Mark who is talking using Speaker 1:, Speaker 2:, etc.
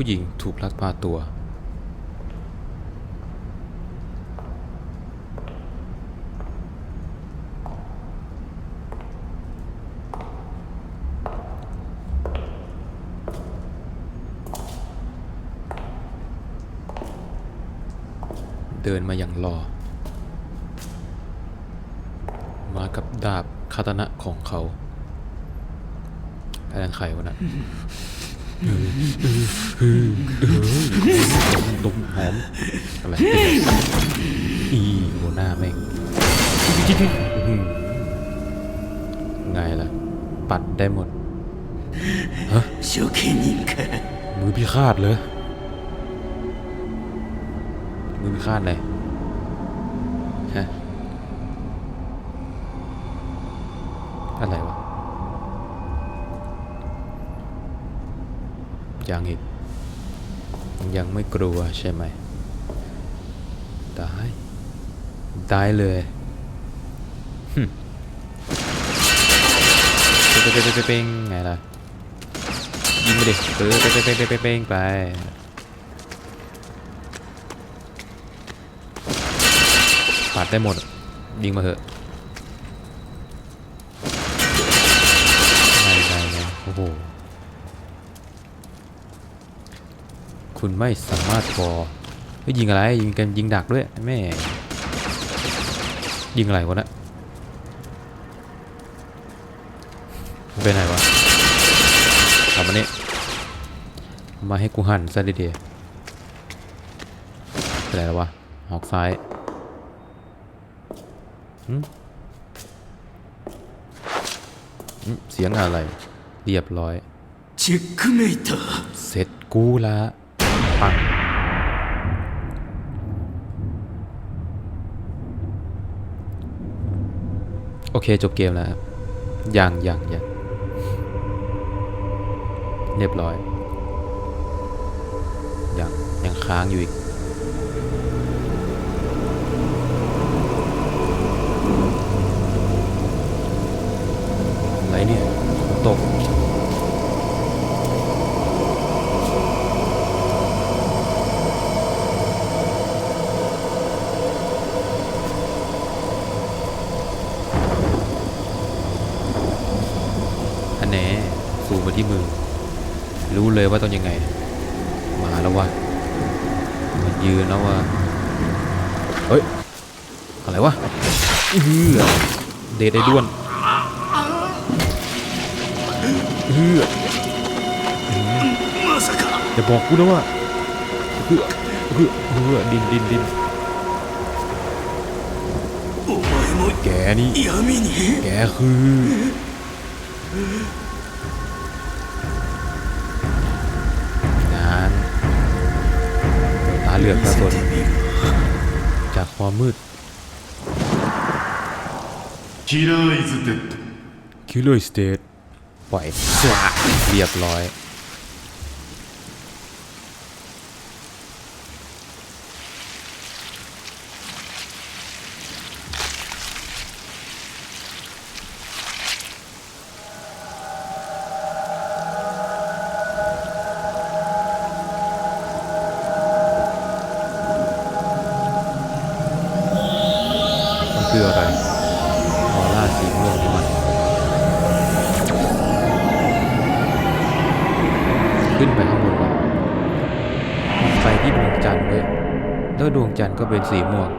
Speaker 1: ผู้หญิงถูกลักพาตัว เดินมาอย่างรอ มากับดาบคาตนะของเขาแพนไขวะนะ ตุ้มหอมอะไรอีหัหน้าแม่งไงล่ะ ปัดได้หมด
Speaker 2: ฮะ
Speaker 1: มือพิฆาตเลยมือพิฆาตเลยฮะอะไรวะ ยังอีก ยังไม่กลัวใช่ไหมได้ได้เลยหึเป๊ะเป๊ะเป๊ะเป๊ะเป๊ะไงล่ะยิงไปดิเป๊ะเป๊ะเป๊ะเป๊ะเป๊ะเป๊ะไปปัดได้หมดยิงมาเถอะ คุณไม่สามารถพอเฮ้ยิงอะไรยิงกันยิงดักด้วยแม่ยิงอะไรวะนะไปไหนวะทำมันนี้มาให้กูหันซะดีดีเป็นไรแล้ววะหอกซ้ายเสียงอะไร เรียบร้อย
Speaker 2: เช็คเมเตอร์
Speaker 1: เสร็จกูละ ปังโอเคจบเกมแล้วครับยังยังยังเรียบร้อย ยังยังค้างอยู่อีก อะไรเนี่ย ตก อันแนสูงมาที่มือ รู้เลยว่าต้องยังไง มาแล้วว่ามันยืนแล้วว่าเฮ้ย อะไรวะเฮือเดดได้ด้วนเฮืออย่าบอกกูนะว่าเฮือเฮือเฮือดินดินดินแกนี่แกคือ งานตาเหลือก
Speaker 2: ปรากฏ
Speaker 1: จากความมืดคิลเลอร์อิสเตดปล่อยสวะเรียบร้อย คืออะไรออร่าสีม่วงนี่มันขึ้นไปข้างบนก่อนไฟที่ดวงจันทร์เว้ยแล้วดวงจันทร์ก็เป็นสีม่วง